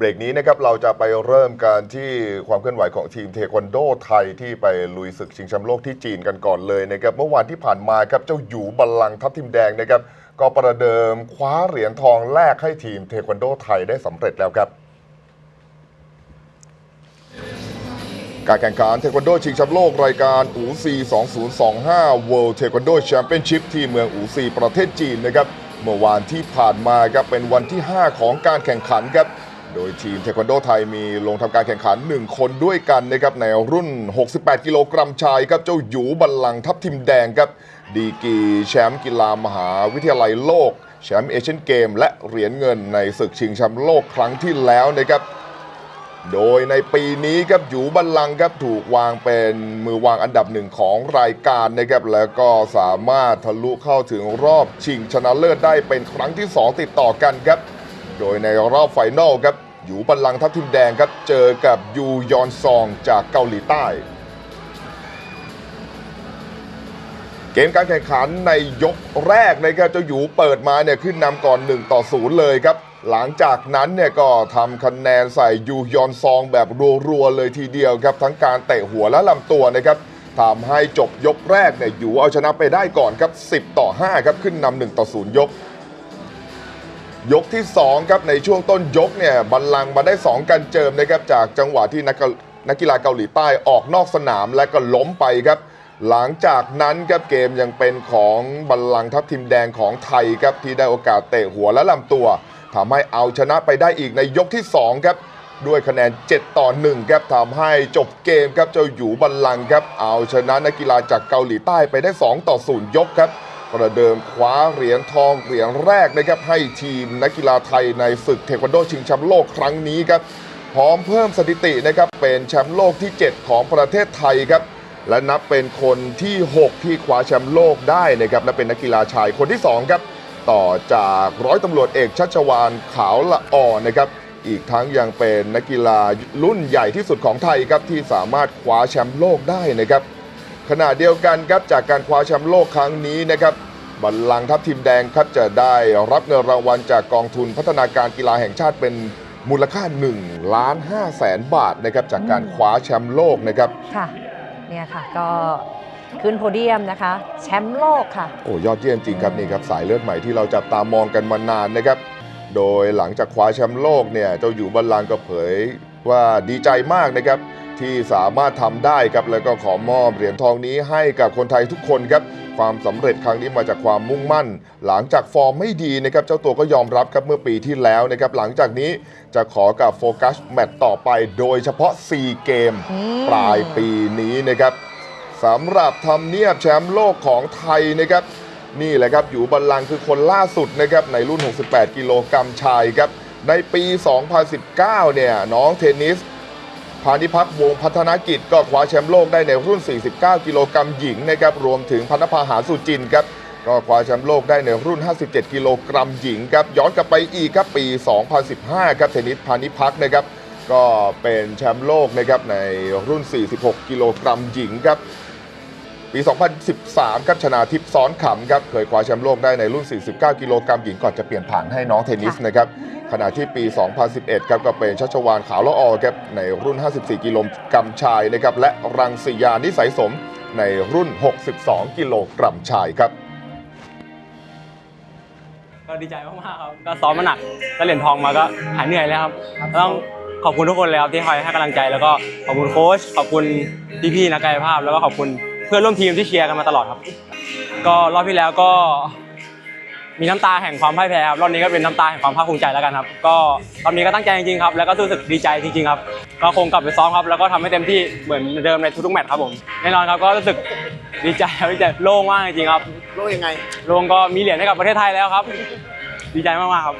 เบรกนี้นะครับเราจะไปเริ่มการที่ความเคลื่อนไหวของทีมเทควันโดไทยที่ไปลุยศึกชิงแชมป์โลกที่จีนกันก่อนเลยนะครับเมื่อวานที่ผ่านมาครับเจ้าหยูบัลลังก์ทัพทิมแดงนะครับก็ประเดิมคว้าเหรียญทองแรกให้ทีมเทควันโดไทยได้สำเร็จแล้วครับ การแข่งขันเทควันโดชิงแชมป์โลกรายการอูซี2025 World Taekwondo Championship ที่เมืองอูซีประเทศจีนนะครับเมื่อวานที่ผ่านมาครับเป็นวันที่ 5 ของการแข่งขันครับ โดยทีมเทควันโดไทยมีลงทำการแข่งขัน 1 คนด้วยกันนะครับในรุ่น 68 กิโลกรัมชายครับเจ้าหยูบัลลังทัพทิมแดงครับ ดีกีแชมป์กีฬามหาวิทยาลัยโลก แชมป์เอเชียนเกม และเหรียญเงินในศึกชิงแชมป์โลกครั้งที่แล้วนะครับโดยในปีนี้ครับหยูบัลลังครับถูกวางเป็นมือวางอันดับหนึ่งของรายการนะครับแล้วก็สามารถทะลุเข้าถึงรอบชิงชนะเลิศได้เป็นครั้งที่ 2 ติดต่อกันครับ โดยในรอบไฟนอลครับ หยูบัลลังก์ทัพทิมแดงครับ เจอกับยูยอนซองจากเกาหลีใต้ เกมการแข่งขันในยกแรกนะครับเจ้าหยูเปิดมาเนี่ยขึ้นนำก่อน 1 ต่อ 0 เลยครับ หลังจากนั้นเนี่ยก็ทำคะแนนใส่ยูยอนซองแบบรัวๆเลยทีเดียวครับ ทั้งการเตะหัวและลำตัวนะครับทำให้จบยกแรกเนี่ยหยูเอาชนะไปได้ก่อนครับ 10 ต่อ 5 ครับขึ้นนำ1ต่อ 0 ยก ยกที่ 2 ครับในช่วงต้นยกเนี่ยบัลลังก์มาได้ 2กันเจิมนะครับจากจังหวะที่นักกนักกีฬาเกาหลีใต้ออกนอกสนามและก็ล้มไปครับ หลังจากนั้นครับเกมยังเป็นของบัลลังก์ทัพทิมแดงของไทยครับที่ได้โอกาสเตะหัวและลำตัวทำให้เอาชนะไปได้อีกในยกที่ 2 ครับ ด้วยคะแนน 7 ต่อ 1 ครับทำให้จบเกมครับเจ้าหยูบัลลังก์ครับเอาชนะนักกีฬาจากเกาหลีใต้ไปได้ 2 ต่อ 0 ยกครับ ประเดิมคว้าเหรียญทองเหรียญแรกนะครับให้ทีมนักกีฬาไทยในศึกเทควันโดชิงแชมป์โลกครั้งนี้ครับพร้อมเพิ่มสถิตินะครับเป็นแชมป์โลกที่ 7 ของประเทศไทยครับและนับเป็นคนที่ 6 ที่คว้าแชมป์โลกได้นะครับและเป็นนักกีฬาชายคนที่ 2 ครับ ต่อจากร้อยตำรวจเอกชัชวานขาวละอ่อนนะครับอีกทั้งยังเป็นนักกีฬารุ่นใหญ่ที่สุดของไทยครับที่สามารถคว้าแชมป์โลกได้นะครับ ขณะเดียวกันครับจากการคว้าแชมป์โลกครั้งนี้นะครับบัลลังก์ทัพทีมแดงครับจะได้รับเงินรางวัลจากกองทุนพัฒนาการกีฬาแห่งชาติเป็นมูลค่า1ล้าน5แสนบาทนะครับจากการคว้าแชมป์โลกนะครับค่ะเนี่ยค่ะก็ขึ้นโพเดียมนะคะ แชมป์โลกค่ะ โอ้ยอดเยี่ยมจริงครับนี่ครับสายเลือดใหม่ที่เราจับตามองกันมานานนะครับ โดยหลังจากคว้าแชมป์โลกเนี่ยเจ้าอยู่บัลลังก์ก็เผยว่าดีใจมากนะครับ ที่สามารถทำได้ครับแล้วก็ขอมอบเหรียญทองนี้ให้กับคนไทยทุกคนครับความสำเร็จครั้งนี้มาจากความมุ่งมั่น หลังจากฟอร์มไม่ดีนะครับเจ้าตัวก็ยอมรับครับเมื่อปีที่แล้วนะครับหลังจากนี้จะขอกับโฟกัสแมตต์ต่อไปโดยเฉพาะ 4 เกมอืมปลายปีนี้นะครับสำหรับทำเนียบแชมป์โลกของไทยนะครับนี่แหละครับอยู่บัลลังก์คือคนล่าสุดนะครับในรุ่น 68 กิโลกรัมชายครับในปี 2019 เนี่ยน้องเทนนิส พานิพักษ์วงพัฒนกิจก็คว้าแชมป์โลกได้ในรุ่น 49 กิโลกรัมหญิงนะครับรวมถึงพันภาหาสุจินครับก็คว้าแชมป์โลกได้ในรุ่น 57 กิโลกรัมหญิงครับย้อนกลับไปอีกครับปี 2015 ครับเทนนิสพานิพักษ์นะครับก็เป็นแชมป์โลกนะครับในรุ่น 46 กิโลกรัมหญิงครับ ปี 2013 ครับชนาทิพย์ซ้อนขำครับเคยคว้าแชมป์โลกได้ในรุ่น 49 กิโลกรัมหญิงก่อนจะเปลี่ยนผ่านให้น้องเทนนิสค่ะนะครับขณะที่ปี 2011 ครับก็เป็นชัชวานขาวละออครับในรุ่น 54 กิโลกรัมชายนะครับและรังสียานิสัยสมในรุ่น 62 กิโลกรัมชายครับก็ดีใจมากๆครับก็ซ้อมมาหนักแล้วเหรียญทองมาก็หายเหนื่อยแล้วครับต้องขอบคุณทุกคนเลยครับที่คอยให้กำลังใจแล้วก็ขอบคุณโค้ชขอบคุณพี่ๆนักกายภาพ แล้วก็ขอบคุณ เพื่อนร่วมทีมที่เชียร์กันมาตลอดครับ ก็รอบที่แล้วก็มีน้ำตาแห่งความพ่ายแพ้ครับรอบนี้ก็เป็นน้ำตาแห่งความภาคภูมิใจแล้วกันครับ ก็รอบนี้ก็ตั้งใจจริงๆครับ แล้วก็รู้สึกดีใจจริงๆครับ ก็คงกลับไปซ้อมครับ แล้วก็ทำให้เต็มที่เหมือนเดิมในทุกๆแมตช์ครับผม แน่นอนครับก็รู้สึกดีใจครับดีใจโล่งมากจริงๆครับโลกยังไง โล่งก็มีเหรียญให้กับประเทศไทยแล้วครับ ดีใจมากๆครับ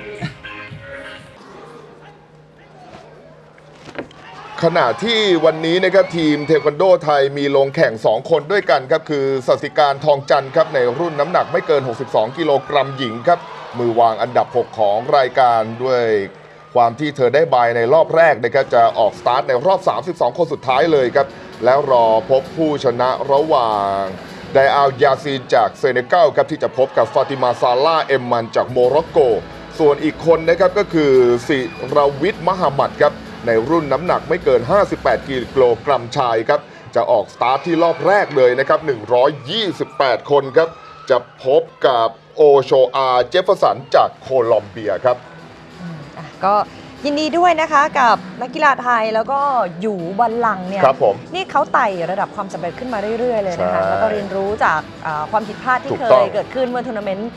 ขณะที่วันนี้นะครับทีมเทควันโดไทยมีลงแข่ง 2 คนด้วยกันครับ คือสัสิการทองจันทร์ครับในรุ่นน้ำหนักไม่เกิน 62 กิโลกรัมหญิงครับ มือวางอันดับ 6 ของรายการด้วยความที่เธอได้บายในรอบแรกนะครับจะออกสตาร์ทในรอบ 32 คนสุดท้ายเลยครับ แล้วรอพบผู้ชนะระหว่างไดอาลยาซีนจากเซเนกัลครับที่จะพบกับฟาติมาซาลาเอ็มมันจากโมร็อกโก ส่วนอีกคนนะครับก็คือสิรวิทย์มหามัดครับ ในรุ่นน้ำหนักไม่เกิน 58 กิโลกรัมชายครับ จะออกสตาร์ทที่รอบแรกเลยนะครับ 128 คนครับ จะพบกับโอโชอาเจฟเฟอร์สันจากโคลอมเบียครับ อะก็ยินดีด้วยนะคะกับนักกีฬาไทยแล้วก็อยู่บัลลังก์เนี่ยครับผม นี่เขาไต่ระดับความสำเร็จขึ้นมาเรื่อยๆเลยนะคะใช่แล้วก็เรียนรู้จากอ่าความผิดพลาดที่ถูกเคต้อง ยเกิดขึ้นเมื่อทัวร์นาเมนต์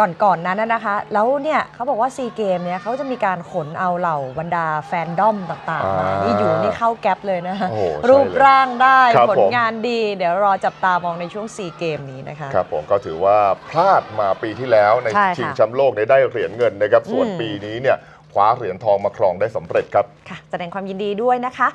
ก่อนๆนั้นน่ะนะคะ แล้วเนี่ยเขาบอกว่าซีเกมเนี่ยเขาจะมีการขนเอาเหล่าบรรดาแฟนดอมต่างๆมานี่อยู่นี่เข้าแก๊ปเลยนะคะโอ้โหใช่เลยรูปร่างได้ครับผลผม งานดี เดี๋ยวรอจับตามองในช่วงซีเกมนี้นะคะ ครับผมก็ถือว่าพลาดมาปีที่แล้วในใช่ค่ะชิงแชมป์โลกเนี่ยได้เหรียญเงินนะครับ ส่วนอืม ปีนี้เนี่ยคว้าเหรียญทองมาครองได้สำเร็จครับ ค่ะ แสดงความยินดีด้วยนะคะ